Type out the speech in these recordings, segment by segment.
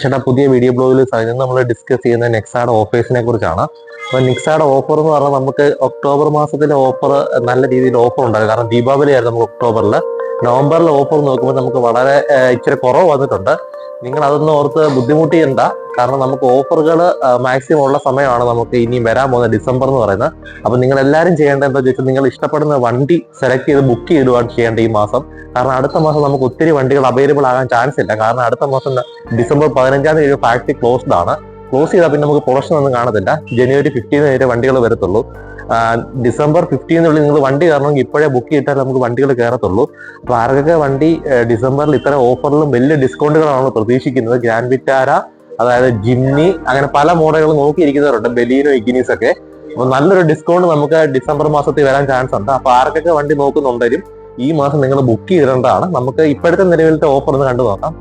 ചേട്ടാ പുതിയ വീഡിയോ ബ്ലോഗിൽ ഇന്ന് നമ്മൾ ഡിസ്കസ് ചെയ്യുന്ന നെക്സാഡ് ഓഫേഴ്സിനെ കുറിച്ചാണ്. അപ്പോൾ നെക്സാഡ് ഓഫർ എന്ന് പറഞ്ഞാൽ നമുക്ക് ഒക്ടോബർ മാസത്തിലെ ഓഫർ നല്ല രീതിയിൽ ഓഫർ ഉണ്ടാകും. കാരണം ദീപാവലി ആയിരുന്നു നമുക്ക് ഒക്ടോബറിൽ നവംബറിൽ ഓഫർ നോക്കുമ്പോൾ നമുക്ക് വളരെ ഇച്ചിരി കുറവ് വന്നിട്ടുണ്ട്. നിങ്ങൾ അതൊന്നും ഓർത്ത് ബുദ്ധിമുട്ടിയണ്ട. കാരണം നമുക്ക് ഓഫറുകൾ മാക്സിമം ഉള്ള സമയമാണ് നമുക്ക് ഇനി വരാൻ പോകുന്ന ഡിസംബർ എന്ന് പറയുന്നത്. അപ്പൊ നിങ്ങൾ എല്ലാവരും ചെയ്യേണ്ടത് എന്താ ചോദിച്ചാൽ നിങ്ങൾ ഇഷ്ടപ്പെടുന്ന വണ്ടി സെലക്ട് ചെയ്ത് ബുക്ക് ചെയ്തിടുകയാണ് ചെയ്യേണ്ടത് ഈ മാസം. കാരണം അടുത്ത മാസം നമുക്ക് ഒത്തിരി വണ്ടികൾ അവൈലബിൾ ആകാൻ ചാൻസ് ഇല്ല. കാരണം അടുത്ത മാസം ഡിസംബർ പതിനഞ്ചാം തീയതി ഫാക്ടറി ക്ലോസ്ഡ് ആണ്. ക്ലോസ് ചെയ്താൽ പിന്നെ നമുക്ക് പ്രൊഡക്ഷൻ ഒന്നും കാണത്തില്ല. ജനുവരി ഫിഫ്റ്റീന് വരെ വണ്ടികൾ വരത്തുള്ളൂ. ഡിസംബർ ഫിഫ്റ്റീനുള്ളിൽ നിങ്ങൾ വണ്ടി കയറണമെങ്കിൽ ഇപ്പോഴേ ബുക്ക് ചെയ്താൽ നമുക്ക് വണ്ടികൾ കയറത്തുള്ളൂ. അപ്പൊ ആർക്കൊക്കെ വണ്ടി ഡിസംബറിൽ ഇത്തരം ഓഫറിലും വലിയ ഡിസ്കൗണ്ടുകളാണ് പ്രതീക്ഷിക്കുന്നത്? ഗ്രാൻഡ് വിറ്റാര അതായത് ജിമ്മി അങ്ങനെ പല മോഡലുകൾ നോക്കിയിരിക്കുന്നവരുണ്ട് ബലീനോ ഇഗ്നീസ് ഒക്കെ. അപ്പൊ നല്ലൊരു ഡിസ്കൗണ്ട് നമുക്ക് ഡിസംബർ മാസത്തിൽ വരാൻ ചാൻസ് ഉണ്ട്. അപ്പൊ ആർക്കൊക്കെ വണ്ടി നോക്കുന്നുണ്ടെങ്കിലും ഈ മാസം നിങ്ങൾ ബുക്ക് ചെയ്തിടേണ്ടതാണ്. നമുക്ക് ഇപ്പോഴത്തെ നിലവിലത്തെ ഓഫർ ഒന്ന് കണ്ടു നോക്കാം.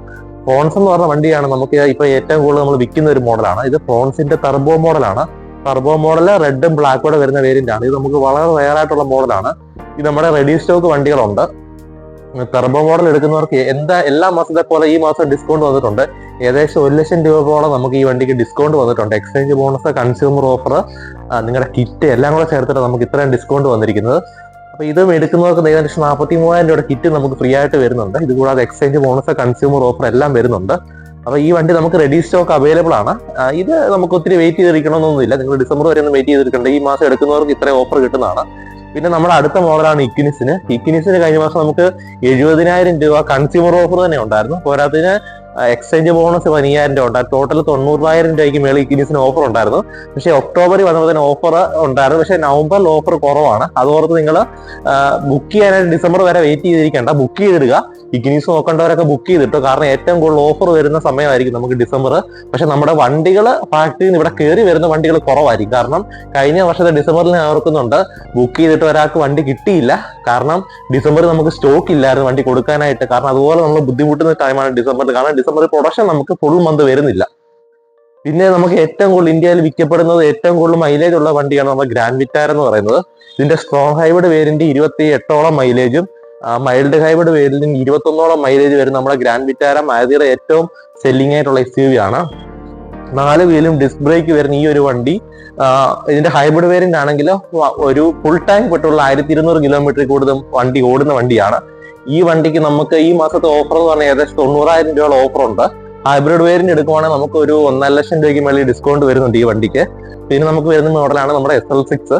ഫോൺസ് എന്ന് പറഞ്ഞ വണ്ടിയാണ് നമുക്ക് ഇപ്പൊ ഏറ്റവും കൂടുതൽ നമ്മൾ വിൽക്കുന്ന ഒരു മോഡലാണ്. ഇത് ഫോൺസിന്റെ ടർബോ മോഡലാണ് ടർബോ മോഡൽ റെഡും ബ്ലാക്കോടെ വരുന്ന വേരിയന്റ് ആണ്. ഇത് നമുക്ക് വളരെ റയർ ആയിട്ടുള്ള മോഡലാണ് ഇത് നമ്മുടെ റെഡി സ്റ്റോക്ക് വണ്ടികളുണ്ട്. ടർബോ മോഡൽ എടുക്കുന്നവർക്ക് എന്താ എല്ലാ മാസത്തെ പോലെ ഈ മാസം ഡിസ്കൗണ്ട് വന്നിട്ടുണ്ട്. ഏകദേശം ഒരു ലക്ഷം രൂപയോളം നമുക്ക് ഈ വണ്ടിക്ക് ഡിസ്കൗണ്ട് വന്നിട്ടുണ്ട്. എക്സ്ചേഞ്ച് ബോണസ് കൺസ്യൂമർ ഓഫർ നിങ്ങളുടെ കിറ്റ് എല്ലാം കൂടെ ചേർത്തിട്ട് നമുക്ക് ഇത്രയും ഡിസ്കൗണ്ട് വന്നിരിക്കുന്നത്. അപ്പോൾ ഇത് എടുക്കുന്നവർക്ക് ഏകദേശം നാൽപ്പത്തി മൂവായിരം രൂപയുടെ കിറ്റ് നമുക്ക് ഫ്രീ ആയിട്ട് വരുന്നുണ്ട്. ഇത് കൂടാതെ എക്സ്ചേഞ്ച് ബോണസ് കൺസ്യൂമർ ഓഫർ എല്ലാം വരുന്നുണ്ട്. അപ്പോൾ ഈ വണ്ടി നമുക്ക് റെഡി സ്റ്റോക്ക് അവൈലബിൾ ആണ്. ഇത് നമുക്ക് ഒത്തിരി വെയിറ്റ് ചെയ്തിരിക്കണമെന്നൊന്നുമില്ല. നിങ്ങൾ ഡിസംബർ വരെ ഒന്ന് വെയിറ്റ് ചെയ്തിരിക്കേണ്ട. ഈ മാസം എടുക്കുന്നവർക്ക് ഇത്രയും ഓഫർ കിട്ടുന്നതാണ്. പിന്നെ നമ്മുടെ അടുത്ത മോഡലാണ് ഇക്വിനിസിന് ഇക്വിനിസിന് കഴിഞ്ഞ മാസം നമുക്ക് എഴുപതിനായിരം രൂപ കൺസ്യൂമർ ഓഫർ തന്നെ ഉണ്ടായിരുന്നു. പോരാത്തിന് എക്സ്ചേഞ്ച് ബോണസ് പതിനായിരം രൂപ ഉണ്ടായിരുന്നു. ടോട്ടൽ തൊണ്ണൂറായിരം രൂപയ്ക്ക് മേളിൽ ഇക്വിനിസിന് ഓഫർ ഉണ്ടായിരുന്നു. പക്ഷേ ഒക്ടോബറിൽ വന്നപ്പോൾ തന്നെ ഓഫർ ഉണ്ടായിരുന്നു. പക്ഷേ നവംബറിൽ ഓഫർ കുറവാണ്. അതോർത്ത് നിങ്ങൾ ബുക്ക് ചെയ്യാനായിട്ട് ഡിസംബർ വരെ വെയിറ്റ് ചെയ്തിരിക്കേണ്ട. ബുക്ക് ചെയ്തിടുക. ഇഗ്നീസ് നോക്കേണ്ടവരൊക്കെ ബുക്ക് ചെയ്തിട്ടു കാരണം ഏറ്റവും കൂടുതൽ ഓഫർ വരുന്ന സമയമായിരിക്കും നമുക്ക് ഡിസംബർ പക്ഷെ നമ്മുടെ വണ്ടികൾ ഫാക്ടറിയിൽ നിന്ന് ഇവിടെ കയറി വരുന്ന വണ്ടികൾ കുറവായിരിക്കും. കാരണം കഴിഞ്ഞ വർഷത്തെ ഡിസംബറിൽ ഞാൻ ഓർക്കുന്നുണ്ട് ബുക്ക് ചെയ്തിട്ട് ഒരാൾക്ക് വണ്ടി കിട്ടിയില്ല. കാരണം ഡിസംബറിൽ നമുക്ക് സ്റ്റോക്ക് ഇല്ലായിരുന്നു വണ്ടി കൊടുക്കാനായിട്ട്. കാരണം അതുപോലെ നമ്മൾ ബുദ്ധിമുട്ടുന്ന ടൈമാണ് ഡിസംബറിൽ കാരണം ഡിസംബറിൽ പ്രൊഡക്ഷൻ നമുക്ക് ഫുൾ മന്ത് വരുന്നില്ല. പിന്നെ നമുക്ക് ഏറ്റവും കൂടുതൽ ഇന്ത്യയിൽ വിൽക്കപ്പെടുന്നത് ഏറ്റവും കൂടുതൽ മൈലേജ് ഉള്ള വണ്ടിയാണ് നമ്മുടെ ഗ്രാൻഡ് വിറ്റാർ എന്ന് പറയുന്നത്. ഇതിന്റെ സ്ട്രോങ് ഹൈബ്രിഡ് വേരിയന്റ് ഇരുപത്തി എട്ടോളം മൈലേജും മൈൽഡ് ഹൈബ്രിഡ് വേരിയന്റിന് ഇരുപത്തൊന്നോളം മൈലേജ് വരും നമ്മുടെ ഗ്രാൻഡ് വിറ്റാര മാരുതിയുടെ ഏറ്റവും സെല്ലിംഗ് ആയിട്ടുള്ള എസ് യു വി ആണ്. നാല് വീലും ഡിസ്ക് ബ്രേക്ക് വരുന്ന ഈ ഒരു വണ്ടി ഇതിന്റെ ഹൈബ്രിഡ് വേരിയന്റ് ആണെങ്കിൽ ഒരു ഫുൾ ടാങ്ക് പെട്രോൾ ആയിരത്തി ഇരുന്നൂറ് കിലോമീറ്റർ കൂടുതൽ വണ്ടി ഓടുന്ന വണ്ടിയാണ്. ഈ വണ്ടിക്ക് നമുക്ക് ഈ മാസത്തെ ഓഫർ എന്ന് പറഞ്ഞാൽ ഏകദേശം തൊണ്ണൂറായിരം രൂപയുള്ള ഓഫർ ഉണ്ട്. ഹൈബ്രിഡ് വേരിയന്റ് എടുക്കുവാണെങ്കിൽ നമുക്ക് ഒരു ഒന്നര ലക്ഷം രൂപയ്ക്ക് മേളിൽ ഡിസ്കൗണ്ട് വരുന്നുണ്ട് ഈ വണ്ടിക്ക്. പിന്നെ നമുക്ക് വരുന്ന മോഡലാണ് നമ്മുടെ എസ് എൽ സിക്സ്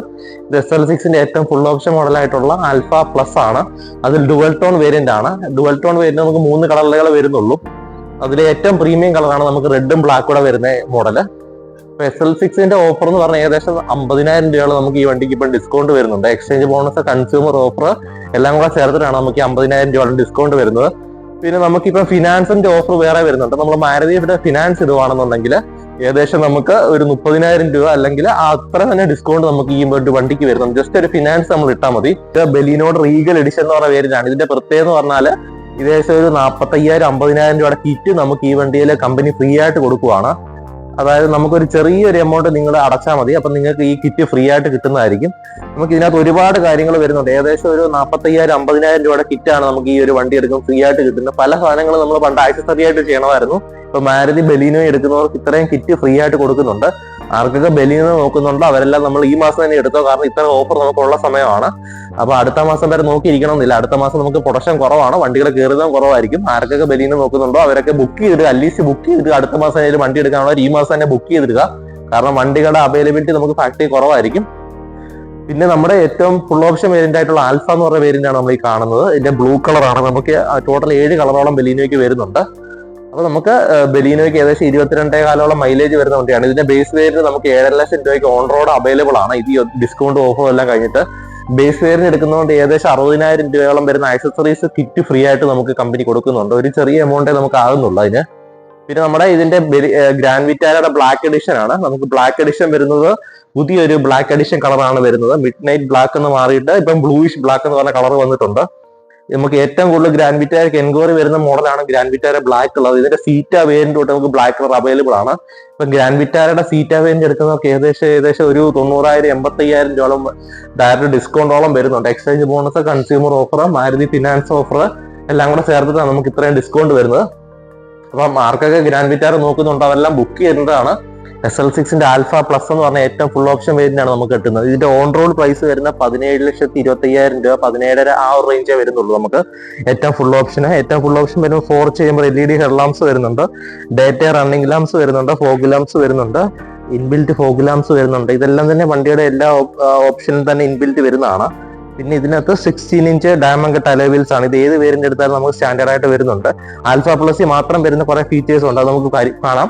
ഇത് എസ് എൽ സിക്സിന്റെ ഏറ്റവും ഫുൾ ഓപ്ഷൻ മോഡലായിട്ടുള്ള ആൽഫ പ്ലസ് ആണ്. അതിൽ ഡുവൽ ടോൺ വേരിയന്റ് ആണ്. ഡുവൽ ടോൺ വേരിയന്റ് നമുക്ക് മൂന്ന് കളറുകൾ വരുന്നുള്ളൂ. അതിലെ ഏറ്റവും പ്രീമിയം കളറാണ് നമുക്ക് റെഡും ബ്ലാക്കും കൂടെ വരുന്ന മോഡൽ എസ് എൽ സിക്സിന്റെ ഓഫർ എന്ന് പറഞ്ഞാൽ ഏകദേശം അമ്പതിനായിരം രൂപയാണ് നമുക്ക് ഈ വണ്ടിക്ക് ഇപ്പം ഡിസ്കൗണ്ട് വരുന്നുണ്ട്. എക്സ്ചേഞ്ച് ബോണസ് കൺസ്യൂമർ ഓഫർ എല്ലാം കൂടെ ചേർത്തിട്ടാണ് നമുക്ക് അമ്പതിനായിരം രൂപയോളം ഡിസ്കൗണ്ട് വരുന്നത്. പിന്നെ നമുക്കിപ്പം ഫിനാൻസിന്റെ ഓഫർ വേറെ വരുന്നുണ്ട്. നമ്മൾ മാരുതിയുടെ ഫിനാൻസ് ഇടുവാണെന്നുണ്ടെങ്കിൽ ഏകദേശം നമുക്ക് ഒരു മുപ്പതിനായിരം രൂപ അല്ലെങ്കിൽ അത്ര തന്നെ ഡിസ്കൗണ്ട് നമുക്ക് ഈ വണ്ടിക്ക് വരുന്നുണ്ട്. ജസ്റ്റ് ഒരു ഫിനാൻസ് നമ്മൾ ഇട്ടാൽ മതി. ബെലിനോട് റീഗൽ എഡിഷൻ എന്ന് പറഞ്ഞ പേരിലാണ്. ഇതിന്റെ പ്രത്യേകത എന്ന് പറഞ്ഞാൽ ഏകദേശം ഒരു നാൽപ്പത്തയ്യായിരം അമ്പതിനായിരം രൂപയുടെ കിറ്റ് നമുക്ക് ഈ വണ്ടിയിൽ കമ്പനി ഫ്രീ ആയിട്ട് കൊടുക്കുവാണ്. അതായത് നമുക്കൊരു ചെറിയൊരു എമൗണ്ട് നിങ്ങൾ അടച്ചാൽ മതി. അപ്പം നിങ്ങൾക്ക് ഈ കിറ്റ് ഫ്രീ ആയിട്ട് കിട്ടുന്നതായിരിക്കും. നമുക്ക് ഇതിനകത്ത് ഒരുപാട് കാര്യങ്ങൾ വരുന്നുണ്ട്. ഏകദേശം ഒരു നാൽപ്പത്തയ്യായിരം അമ്പതിനായിരം രൂപയുടെ കിറ്റാണ് നമുക്ക് ഈ ഒരു വണ്ടി എടുക്കുമ്പോൾ ഫ്രീ ആയിട്ട് കിട്ടുന്നത്. പല സാധനങ്ങളും നമ്മൾ പണ്ട് ആക്സസറി ആയിട്ട് ചെയ്യണമായിരുന്നു. ഇപ്പൊ മാരുതി ബലീനോ എടുക്കുന്നവർക്ക് ഇത്രയും കിറ്റ് ഫ്രീ ആയിട്ട് കൊടുക്കുന്നുണ്ട്. ആർക്കൊക്കെ ബെലീനോ നോക്കുന്നുണ്ടോ അവരെല്ലാം നമ്മൾ ഈ മാസം തന്നെ എടുത്തോ? കാരണം ഇത്ര ഓഫർ നമുക്കുള്ള സമയമാണ്. അപ്പൊ അടുത്ത മാസം വരെ നോക്കിയിരിക്കണം എന്നില്ല അടുത്ത മാസം നമുക്ക് പ്രൊഡക്ഷൻ കുറവാണ്. വണ്ടികൾ കയറുന്നതും കുറവായിരിക്കും. ആർക്കൊക്കെ ബെലീനോ നോക്കുന്നുണ്ടോ അവരൊക്കെ ബുക്ക് ചെയ്തിട്ട് അറ്റ്ലീസ്റ്റ് ബുക്ക് ചെയ്തിട്ട് അടുത്ത മാസം ആയാലും വണ്ടി എടുക്കാനുള്ളവർ ഈ മാസം തന്നെ ബുക്ക് ചെയ്തിടുക. കാരണം വണ്ടികളുടെ അവൈലബിലിറ്റി നമുക്ക് ഫാക്ടറി കുറവായിരിക്കും. പിന്നെ നമ്മുടെ ഏറ്റവും ഫുൾ ഓപ്ഷൻ വേരിയന്റ് ആയിട്ടുള്ള ആൽഫ എന്ന് പറഞ്ഞ വേരിയന്റ് ആണ് നമ്മൾ ഈ കാണുന്നത്. ഇതിന്റെ ബ്ലൂ കളറാണ് നമുക്ക് ടോട്ടൽ ഏഴ് കളറോളം ബെലീനോയ്ക്ക് വരുന്നുണ്ട്. അപ്പൊ നമുക്ക് ബലീനോയ്ക്ക് ഏകദേശം ഇരുപത്തിരണ്ടേ കാലോളം മൈലേജ് വരുന്ന വണ്ടിയാണ്. ഇതിന്റെ ബേസ് വേരിന് നമുക്ക് ഏഴര ലക്ഷം രൂപയ്ക്ക് ഓൺ റോഡ് അവൈലബിൾ ആണ്. ഇത് ഡിസ്കൗണ്ട് ഓഫർ എല്ലാം കഴിഞ്ഞിട്ട്. ബേസ് വേരിന് എടുക്കുന്നതുകൊണ്ട് ഏകദേശം അറുപതിനായിരം രൂപയോളം വരുന്ന ആക്സസറീസ് കിറ്റ് ഫ്രീ ആയിട്ട് നമുക്ക് കമ്പനി കൊടുക്കുന്നുണ്ട്. ഒരു ചെറിയ എമൗണ്ടേ നമുക്ക് ആകുന്നുള്ളൂ അതിന്. പിന്നെ നമ്മുടെ ഇതിന്റെ ഗ്രാൻഡ് വിറ്റാരയുടെ ബ്ലാക്ക് എഡിഷൻ ആണ്. നമുക്ക് ബ്ലാക്ക് എഡിഷൻ വരുന്നത് പുതിയൊരു ബ്ലാക്ക് എഡിഷൻ കളറാണ് വരുന്നത്. മിഡ് നൈറ്റ് ബ്ലാക്ക് എന്ന് മാറിയിട്ട് ഇപ്പം ബ്ലൂയിഷ് ബ്ലാക്ക് എന്ന് പറഞ്ഞ കളർ വന്നിട്ടുണ്ട്. നമുക്ക് ഏറ്റവും കൂടുതൽ ഗ്രാൻഡ് വിറ്റാരക്ക് എൻക്വയറി വരുന്ന മോഡലാണ് ഗ്രാൻഡ് വിറ്റാര ബ്ലാക്ക് ഉള്ളത് ഇതിന്റെ സീറ്റ വേരിയന്റ് തൊട്ട് നമുക്ക് ബ്ലാക്ക് കളർ അവൈലബിൾ ആണ്. ഇപ്പൊ ഗ്രാൻഡ് വിറ്റാരയുടെ സീറ്റ വേരിയന്റ് എടുക്കുന്നവർക്ക് ഏകദേശം ഏകദേശം ഒരു തൊണ്ണൂറായിരം എൺപത്തയ്യായിരം രൂപയോളം ഡയറക്റ്റ് ഡിസ്കൗണ്ടോളം വരുന്നുണ്ട്. Exchange bonus consumer offer Maruti finance offer എല്ലാം കൂടെ ചേർത്തിട്ടാണ് നമുക്ക് ഇത്രയും ഡിസ്കൗണ്ട് വരുന്നത്. അപ്പം ആർക്കൊക്കെ ഗ്രാൻഡ് വിറ്റാർ നോക്കുന്നുണ്ടോ അതെല്ലാം ബുക്ക് ചെയ്യേണ്ടതാണ്. എസ് എൽ സിക്സിന്റെ ആൽഫ പ്ലസ് എന്ന് പറഞ്ഞ ഏറ്റവും ഫുൾ ഓപ്ഷൻ വേരിയന്റാണ് നമുക്ക് കിട്ടുന്നത്. ഇതിന്റെ ഓൺ റോഡ് പ്രൈസ് വരുന്ന പതിനേഴ് ലക്ഷത്തി ഇരുപത്തി അയ്യായിരം രൂപ പതിനേഴര ആ ഒരു റേഞ്ചേ വരുന്നുള്ളൂ നമുക്ക്. ഏറ്റവും ഫുൾ ഓപ്ഷൻ ഏറ്റവും ഫുൾ ഓപ്ഷൻ വരുമ്പോൾ ഫോർ ചെയ്യുമ്പോൾ L E D head lamps വരുന്നുണ്ട്. ഡേറ്റ റണ്ണിംഗ് ലാംസ് വരുന്നുണ്ട് ഫോഗ് ലാംസ് വരുന്നുണ്ട് ഇൻബിൽറ്റ് ഫോഗ് ലാംസ് വരുന്നുണ്ട്. ഇതെല്ലാം തന്നെ വണ്ടിയുടെ എല്ലാ ഓപ്ഷനും തന്നെ ഇൻബിൽറ്റ് വരുന്നതാണ്. പിന്നെ ഇതിനകത്ത് സിക്സ്റ്റീൻ ഇഞ്ച് ഡയമണ്ട് ടലവീൽസ് ആണ്. ഇത് ഏത് പേരിന്റെ എടുത്താലും നമുക്ക് സ്റ്റാൻഡേർഡ് ആയിട്ട് വരുന്നുണ്ട്. ആൽഫ പ്ലസ് മാത്രം വരുന്ന കുറെ ഫീച്ചേഴ്സ് ഉണ്ട്. അത് നമുക്ക് കാണാം.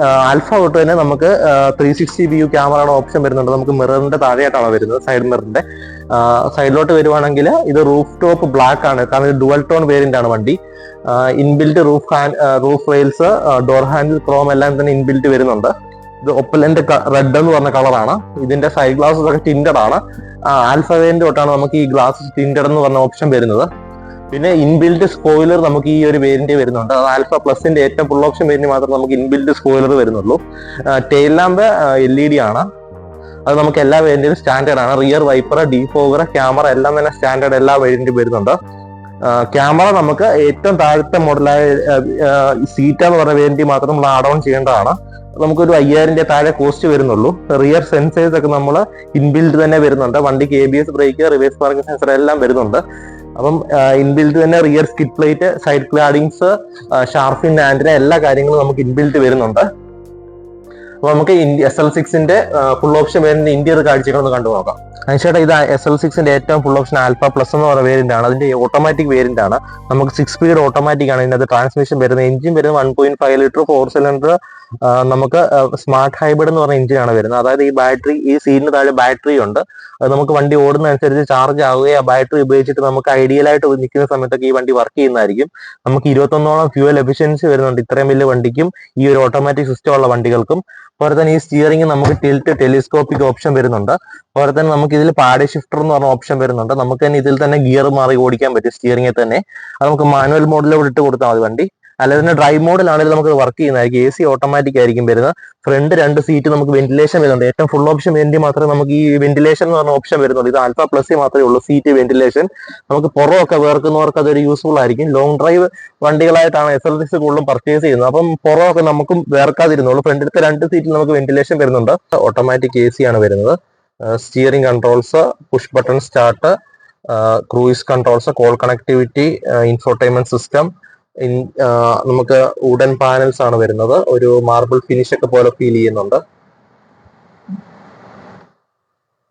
ആൽഫ തൊട്ട് തന്നെ നമുക്ക് ത്രീ സിക്സ്റ്റി വ്യൂ ക്യാമറയുടെ ഓപ്ഷൻ വരുന്നുണ്ട്. നമുക്ക് മിററിന്റെ താഴെയായിട്ടാണ് വരുന്നത് സൈഡ് മിററിന്റെ സൈഡിലോട്ട് വരുവാണെങ്കിൽ ഇത് റൂഫ് ടോപ്പ് ബ്ലാക്ക് ആണ്. കാരണം ഇത് ഡുവൽ ടോൺ വേരിയന്റ് ആണ് വണ്ടി. Inbuilt roof hand roof rails door handle chrome എല്ലാം തന്നെ ഇൻബിൽറ്റ് വരുന്നുണ്ട്. ഇത് ഒപ്പലന്റെ റെഡ് എന്ന് പറഞ്ഞ കളറാണ് ഇതിന്റെ സൈഡ് ഗ്ലാസസ് ഒക്കെ ടിൻഡഡ് ആണ്. ആൽഫ വേരിയന്റ് തൊട്ടാണ് നമുക്ക് ഈ ഗ്ലാസ് ടിൻഡഡ് എന്ന് പറഞ്ഞ ഓപ്ഷൻ വരുന്നത്. പിന്നെ ഇൻബിൽഡ് സ്പോയിലർ നമുക്ക് ഈ ഒരു വേരിയന്റ് വരുന്നുണ്ട്. അത് ആൽഫ പ്ലസിന്റെ ഏറ്റവും ഫുൾ ഓപ്ഷൻ വേരിയന്റ് മാത്രം നമുക്ക് ഇൻബിൽഡ് സ്പോയിലർ വരുന്നുള്ളൂ. Tail lamp L E D ആണ്. അത് നമുക്ക് എല്ലാ വേരിയന്റിലും സ്റ്റാൻഡേർഡ് ആണ്. റിയർ വൈപ്പർ ഡീഫോവർ ക്യാമറ എല്ലാം തന്നെ സ്റ്റാൻഡേർഡ് എല്ലാ വേരിയന്റും വരുന്നുണ്ട്. ക്യാമറ നമുക്ക് ഏറ്റവും താഴത്തെ മോഡലായ സീറ്റ എന്ന് പറഞ്ഞ വേരിയന്റ് മാത്രം നമ്മൾ ആഡ് ഓൺ ചെയ്യേണ്ടതാണ്. നമുക്കൊരു അയ്യായിരന്റെ താഴെ കോസ്റ്റ് വരുന്നുള്ളൂ. റിയർ സെൻസേഴ്സ് ഒക്കെ നമ്മൾ ഇൻബിൽഡ് തന്നെ വരുന്നുണ്ട്. വണ്ടിക്ക് A B S brake reverse parking sensor എല്ലാം വരുന്നുണ്ട്. അപ്പം ഇൻബിൽഡ് തന്നെ rear skirt plate side claddings shark fin antenna എല്ലാ കാര്യങ്ങളും നമുക്ക് ഇൻബിൽഡ് വരുന്നുണ്ട്. അപ്പൊ നമുക്ക് എസ് എൽ സിക്സിന്റെ ഫുൾ ഓപ്ഷൻ വരുന്ന ഇന്ത്യർ കാഴ്ചകളൊന്ന് കണ്ടു നോക്കാം. അതിനുശേഷം ഇത് എസ് എൽ സിക്സിന്റെ ഏറ്റവും ഫുൾ ഓപ്ഷൻ ആൽഫ പ്ലസ് എന്ന് പറയുന്ന വേരിയന്റ് ആണ്. അതിന്റെ ഓട്ടോമാറ്റിക് വേരിയന്റ് ആണ്. നമുക്ക് സിക്സ് സ്പീഡ് ഓട്ടോമാറ്റിക് ആണ് ഇതിനകത്ത് ട്രാൻസ്മിഷൻ വരുന്നത്. എഞ്ചിൻ വരുന്നത് one point five litre four cylinder നമുക്ക് സ്മാർട്ട് ഹൈബ്രിഡ് എന്ന് പറഞ്ഞ എഞ്ചിനാണ് വരുന്നത്. അതായത് ഈ ബാറ്ററി ഈ സീറ്റിന് താഴെ ബാറ്ററി ഉണ്ട്. അത് നമുക്ക് വണ്ടി ഓടുന്ന അനുസരിച്ച് ചാർജ് ആവുകയും ആ ബാറ്ററി ഉപയോഗിച്ചിട്ട് നമുക്ക് ഐഡിയൽ ആയിട്ട് നിൽക്കുന്ന സമയത്തൊക്കെ ഈ വണ്ടി വർക്ക് ചെയ്യുന്നതായിരിക്കും. നമുക്ക് ഇരുപത്തൊന്നോളം ഫ്യൂവൽ എഫിഷ്യൻസി വരുന്നുണ്ട്. ഇത്രയും വലിയ വണ്ടിക്കും ഈ ഒരു ഓട്ടോമാറ്റിക് സിസ്റ്റം ഉള്ള വണ്ടികൾക്കും. അതുപോലെ തന്നെ ഈ സ്റ്റിയറിംഗ് നമുക്ക് ടിൽറ്റ് ടെലിസ്കോപ്പിക് ഓപ്ഷൻ വരുന്നുണ്ട്. അതുപോലെ തന്നെ നമുക്ക് ഇതിൽ പാഡ് ഷിഫ്റ്റർ എന്ന് പറഞ്ഞ ഓപ്ഷൻ വരുന്നുണ്ട്. നമുക്ക് തന്നെ ഇതിൽ തന്നെ ഗിയർ മാറി ഓടിക്കാൻ പറ്റും സ്റ്റിയറിംഗിൽ തന്നെ. അത് നമുക്ക് മാനുവൽ മോഡിലോട്ട് ഇട്ട് കൊടുത്താൽ മതി വണ്ടി. അല്ലാതെ തന്നെ ഡ്രൈവ് മോഡിലാണെങ്കിൽ നമുക്ക് വർക്ക് ചെയ്യുന്നതായിരിക്കും. എ സി ഓട്ടോമാറ്റിക് ആയിരിക്കും വരുന്നത്. ഫ്രണ്ട് രണ്ട് സീറ്റ് നമുക്ക് വെന്റിലേഷൻ വരുന്നുണ്ട്. ഏറ്റവും ഫുൾ ഓപ്ഷൻ വേണ്ടി മാത്രമേ നമുക്ക് ഈ വെന്റിലേഷൻ എന്ന് പറഞ്ഞ ഓപ്ഷൻ വരുന്നുള്ളൂ. ഇത് ആൽഫ പ്ലസ് മാത്രമേ ഉള്ളൂ സീറ്റ് വെന്റിലേഷൻ നമുക്ക് പുറമൊക്കെ വേർക്കുന്നവർക്ക് അതൊരു യൂസ്ഫുൾ ആയിരിക്കും. ലോങ് ഡ്രൈവ് വണ്ടികളായിട്ടാണ് എസ് എൽ സി കൂടുതലും പർച്ചേസ് ചെയ്യുന്നത്. അപ്പം പുറമൊക്കെ നമുക്കും വേർക്കാതിരുന്നുള്ളൂ. ഫ്രണ്ടിലത്തെ രണ്ട് സീറ്റിൽ നമുക്ക് വെന്റിലേഷൻ വരുന്നുണ്ട്. ഓട്ടോമാറ്റിക് എ സി ആണ് വരുന്നത്. Steering controls push button start cruise controls call connectivity infotainment system നമുക്ക് വുഡൻ പാനൽസ് ആണ് വരുന്നത്. ഒരു മാർബിൾ ഫിനിഷ് ഒക്കെ പോലെ ഫീൽ ചെയ്യുന്നുണ്ട്.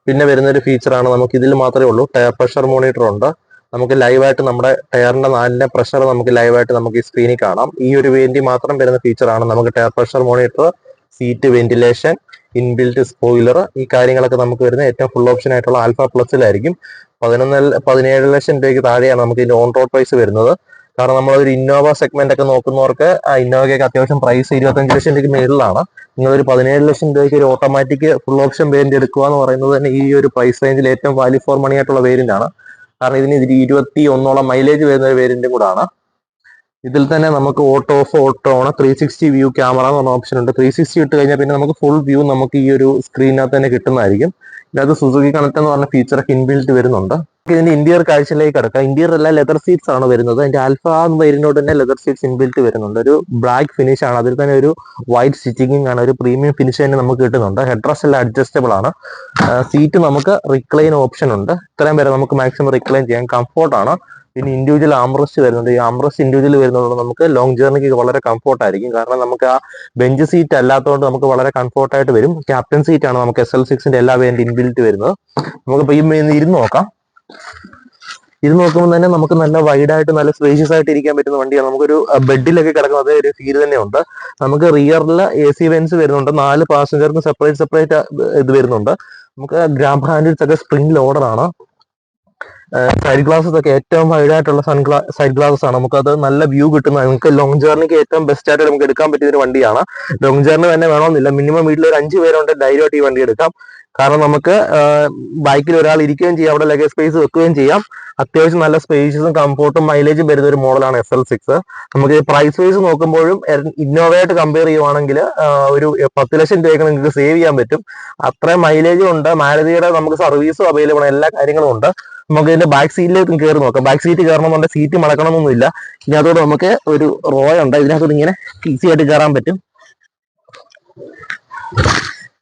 പിന്നെ വരുന്ന ഒരു ഫീച്ചറാണ് നമുക്ക് ഇതിൽ മാത്രമേ ഉള്ളൂ. ടയർ പ്രഷർ മോണിറ്റർ ഉണ്ട്. നമുക്ക് ലൈവായിട്ട് നമ്മുടെ ടയറിന്റെ നാലിന്റെ പ്രഷർ നമുക്ക് ലൈവായിട്ട് നമുക്ക് ഈ സ്ക്രീനിൽ കാണാം. ഈ ഒരു വേണ്ടി മാത്രം വരുന്ന ഫീച്ചറാണ് നമുക്ക് tyre pressure monitor seat ventilation inbuilt spoiler ഈ കാര്യങ്ങളൊക്കെ നമുക്ക് വരുന്ന ഏറ്റവും ഫുൾ ഓപ്ഷൻ ആയിട്ടുള്ള ആൽഫ പ്ലസിലായിരിക്കും പതിനൊന്ന് പതിനേഴ് ലക്ഷം രൂപയ്ക്ക് താഴെയാണ് നമുക്ക് ഇതിന്റെ ഓൺ റോഡ് പ്രൈസ് വരുന്നത്. കാരണം നമ്മൾ ഒരു ഇന്നോവ സെഗ്മെന്റ് ഒക്കെ നോക്കുന്നവർക്ക് ആ ഇന്നോവയ്ക്ക് അത്യാവശ്യം പ്രൈസ് ഇരുപത്തഞ്ച് ലക്ഷം രൂപയ്ക്ക് മേളിലാണ്. നിങ്ങൾ ഒരു പതിനേഴ് ലക്ഷം രൂപയ്ക്ക് ഒരു ഓട്ടോമാറ്റിക് ഫുൾ ഓപ്ഷൻ വേരിയന്റ് എടുക്കുക എന്ന് പറയുന്നത് തന്നെ ഈ ഒരു പ്രൈസ് റേഞ്ചിൽ ഏറ്റവും വാല്യൂ ഫോർ മണി ആയിട്ടുള്ള വേരിയന്റ് ആണ്. കാരണം ഇതിന് ഇതിൽ ഇരുപത്തി ഒന്നോളം മൈലേജ് വരുന്ന ഒരു വേരിയന്റും കൂടാണ്. ഇതിൽ തന്നെ നമുക്ക് auto off auto on three sixty view camera എന്ന് പറഞ്ഞ ഓപ്ഷൻ ഉണ്ട്. ത്രീ സിക്സ്റ്റി ഇട്ട് കഴിഞ്ഞാൽ പിന്നെ നമുക്ക് ഫുൾ വ്യൂ നമുക്ക് ഈ ഒരു സ്ക്രീനകത്ത് തന്നെ കിട്ടുന്നതായിരിക്കും. ഇതിനകത്ത് സുസുക്കി കണക്ട് എന്ന് പറഞ്ഞ ഫീച്ചറൊക്കെ ഇൻബിൽറ്റ് വരുന്നുണ്ട്. ഇതിന്റെ ഇന്റീരിയർ കാഴ്ചയിലേക്ക് കിടക്കാം. ഇന്റീരിയർ എല്ലാം ലെതർ സീറ്റ്സ് ആണ് വരുന്നത്. അതിന്റെ ആൽഫ എന്ന് വരുന്നോട് തന്നെ ലെതർ സീറ്റ്സ് ഇൻബിൽറ്റ് വരുന്നുണ്ട്. ഒരു ബ്ലാക്ക് ഫിനിഷ് ആണ്. അതിൽ തന്നെ ഒരു വൈറ്റ് സ്റ്റിച്ചിങ്ങും ആണ്. ഒരു പ്രീമിയം ഫിനിഷ് തന്നെ നമുക്ക് കിട്ടുന്നുണ്ട്. ഹെഡ്രസ് എല്ലാം അഡ്ജസ്റ്റബിൾ ആണ്. സീറ്റ് നമുക്ക് റിക്ലൈൻ ഓപ്ഷൻ ഉണ്ട്. ഇത്രയും വരെ നമുക്ക് മാക്സിമം റിക്ലൈൻ ചെയ്യാൻ കംഫോർട്ട് ആണ്. പിന്നെ ഇൻഡിവിജ്വൽ ആംറസ്റ്റ് വരുന്നുണ്ട് ഈ ആംറസ്റ്റ് ഇൻഡിവിജ്വൽ വരുന്നതുകൊണ്ട് നമുക്ക് ലോങ് ജേർണിക്ക് വളരെ കംഫോർട്ട് ആയിരിക്കും. കാരണം നമുക്ക് ആ ബെഞ്ച് സീറ്റ് അല്ലാത്തതുകൊണ്ട് നമുക്ക് വളരെ കംഫോർട്ട് ആയിട്ട് വരും. ക്യാപ്റ്റൻ സീറ്റ് ആണ് നമുക്ക് എസ് എൽ സിക്സിന്റെ എല്ലാ വേണ്ടി ഇൻബിൽറ്റ് വരുന്നത്. നമുക്ക് ഈ ഇരുന്ന് നോക്കാം. ഇത് നോക്കുമ്പോൾ തന്നെ നമുക്ക് നല്ല വൈഡായിട്ട് നല്ല സ്പേഷ്യസ് ആയിട്ട് ഇരിക്കാൻ പറ്റുന്ന വണ്ടിയാണ്. നമുക്കൊരു ബെഡിലൊക്കെ കിടക്കുന്ന അതേ ഒരു ഫീൽ തന്നെയുണ്ട്. നമുക്ക് റിയറിൽ എ സി വെൻസ് വരുന്നുണ്ട്. നാല് പാസഞ്ചർക്ക് സെപ്പറേറ്റ് സെപ്പറേറ്റ് ഇത് വരുന്നുണ്ട്. നമുക്ക് ഗ്രാം ഹാൻഡിൽസ് ഒക്കെ സ്പ്രിംഗ് ലോഡർ ആണ്. സൈഡ് ഗ്ലാസസ് ഒക്കെ ഏറ്റവും വൈഡ് ആയിട്ടുള്ള സൺ ഗ്ലാ സൈഡ് ഗ്ലാസസ് ആണ്. നമുക്കത് നല്ല വ്യൂ കിട്ടുന്ന നമുക്ക് ലോങ് ജേർണിക്ക് ഏറ്റവും ബെസ്റ്റ് ആയിട്ട് നമുക്ക് എടുക്കാൻ പറ്റിയ ഒരു വണ്ടിയാണ്. ലോങ് ജേർണി തന്നെ വേണമെന്നില്ല. മിനിമം വീട്ടിൽ ഒരു അഞ്ച് പേരുണ്ട് ധൈര്യമായിട്ട് ഈ വണ്ടി എടുക്കാം. കാരണം നമുക്ക് ബൈക്കിൽ ഒരാൾ ഇരിക്കുകയും ചെയ്യാം അവിടെ ലഗേജ് സ്പേസ് വെക്കുകയും ചെയ്യാം. അത്യാവശ്യം നല്ല സ്പേഷ്യസും കംഫോർട്ടും മൈലേജും വരുന്ന ഒരു മോഡലാണ് എസ് എൽ സിക്സ് നമുക്ക് പ്രൈസ് വൈസ് നോക്കുമ്പോഴും ഇന്നോവയായിട്ട് കമ്പയർ ചെയ്യുവാണെങ്കിൽ ഒരു പത്ത് ലക്ഷം രൂപയ്ക്ക് നിങ്ങൾക്ക് സേവ് ചെയ്യാൻ പറ്റും. അത്രയും മൈലേജും ഉണ്ട്. മാരുതിയുടെ നമുക്ക് സർവീസും അവൈലബിൾ എല്ലാ കാര്യങ്ങളും ഉണ്ട്. നമുക്ക് ഇതിന്റെ ബാക്ക് സീറ്റിലേക്ക് കയറി നോക്കാം. ബാക്ക് സീറ്റ് കയറണമെന്നുണ്ടെങ്കിൽ സീറ്റ് മടക്കണമെന്നൊന്നുമില്ല. ഇതിനകത്തോട് നമുക്ക് ഒരു റോയുണ്ട് ഇതിനകത്തോട് ഇങ്ങനെ ഈസി ആയിട്ട് കയറാൻ പറ്റും.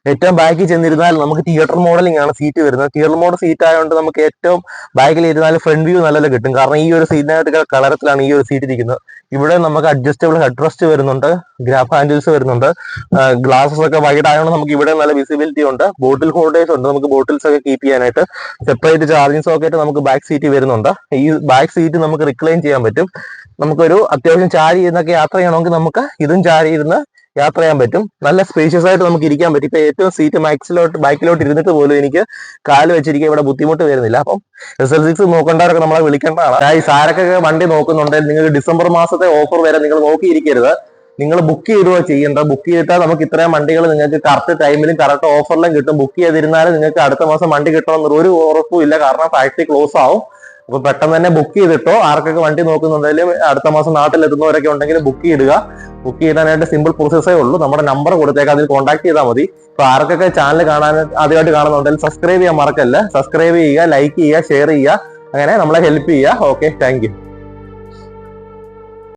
ഏറ്റവും ബാക്കിൽ ചെന്നിരുന്നാൽ നമുക്ക് തിയേറ്റർ മോഡലിംഗ് ആണ് സീറ്റ് വരുന്നത്. തിയേറ്റർ മോഡൽ സീറ്റ് ആയതുകൊണ്ട് നമുക്ക് ഏറ്റവും ബാക്കിൽ ഇരുന്നാൽ ഫ്രണ്ട് വ്യൂ നല്ലപോലെ കിട്ടും. കാരണം ഈ ഒരു സീറ്റിനകത്ത് കളറത്തിലാണ് ഈ ഒരു സീറ്റ് ഇരിക്കുന്നത്. ഇവിടെ നമുക്ക് അഡ്ജസ്റ്റബിൾ ഹെഡ് റെസ്റ്റ് വരുന്നുണ്ട് ഗ്രാഫ് ഹാൻഡിൽസ് വരുന്നുണ്ട് ഗ്ലാസസ് ഒക്കെ വൈഡ് ആയതുകൊണ്ട് നമുക്ക് ഇവിടെ നല്ല വിസിബിലിറ്റി ഉണ്ട്. ബോട്ടിൽ ഹോൾഡേഴ്സ് ഉണ്ട് നമുക്ക് ബോട്ടിൽസ് ഒക്കെ കീപ്പ് ചെയ്യാനായിട്ട്. സെപ്പറേറ്റ് ചാർജിങ് സോക്കറ്റ് നമുക്ക് ബാക്ക് സീറ്റ് വരുന്നുണ്ട്. ഈ ബാക്ക് സീറ്റ് നമുക്ക് റിക്ലൈൻ ചെയ്യാൻ പറ്റും. നമുക്കൊരു അത്യാവശ്യം ചാരി ഇരുന്നൊക്കെ യാത്ര ചെയ്യണമെങ്കിൽ നമുക്ക് ഇതും ചാരി ഇരുന്ന് യാത്ര ചെയ്യാൻ പറ്റും. നല്ല സ്പേഷ്യസ് ആയിട്ട് നമുക്ക് ഇരിക്കാൻ പറ്റും. ഇപ്പൊ ഏറ്റവും സീറ്റ് മാക്സിലോട്ട് ബൈക്കിലോട്ട് ഇരുന്നിട്ട് പോലും എനിക്ക് കാൽ വെച്ചിരിക്കാൻ ഇവിടെ ബുദ്ധിമുട്ട് വരുന്നില്ല. അപ്പം എസ് എൽ സിക്സ് നോക്കേണ്ടവരൊക്കെ നമ്മളെ വിളിക്കേണ്ടതാണ്. ഈ സാരക്കൊക്കെ വണ്ടി നോക്കുന്നുണ്ടെങ്കിൽ നിങ്ങൾ ഡിസംബർ മാസത്തെ ഓഫർ വരെ നിങ്ങൾ നോക്കിയിരിക്കരുത്. നിങ്ങൾ ബുക്ക് ചെയ്തുക ചെയ്യേണ്ട. ബുക്ക് ചെയ്തിട്ടാൽ നമുക്ക് ഇത്രയും വണ്ടികൾ നിങ്ങൾക്ക് കറക്റ്റ് ടൈമിലും കറക്റ്റ് ഓഫറിലും കിട്ടും. ബുക്ക് ചെയ്തിരുന്നാലും നിങ്ങൾക്ക് അടുത്ത മാസം വണ്ടി കിട്ടണം ഒരു ഉറപ്പും ഇല്ല. കാരണം ഫാക്ടറി ക്ലോസ് ആവും. അപ്പൊ പെട്ടെന്ന് തന്നെ ബുക്ക് ചെയ്തിട്ടോ. ആർക്കൊക്കെ വണ്ടി നോക്കുന്നുണ്ടെങ്കിലും അടുത്ത മാസം നാട്ടിലെത്തുന്നവരൊക്കെ ഉണ്ടെങ്കിൽ ബുക്ക് ചെയ്യുക ബുക്ക് ചെയ്യാനായിട്ട് സിമ്പിൾ പ്രോസസ്സേ ഉള്ളൂ. നമ്മുടെ നമ്പർ കൊടുത്തേക്ക് അതിൽ കോൺടാക്ട് ചെയ്താൽ മതി. ഇപ്പൊ ആർക്കൊക്കെ ചാനൽ കാണാൻ ആദ്യമായിട്ട് കാണുന്നുണ്ടെങ്കിൽ സബ്സ്ക്രൈബ് ചെയ്യാൻ മറക്കല്ല? സബ്സ്ക്രൈബ് ചെയ്യുക ലൈക്ക് ചെയ്യുക ഷെയർ ചെയ്യുക. അങ്ങനെ നമ്മളെ ഹെൽപ്പ് ചെയ്യുക. Okay thank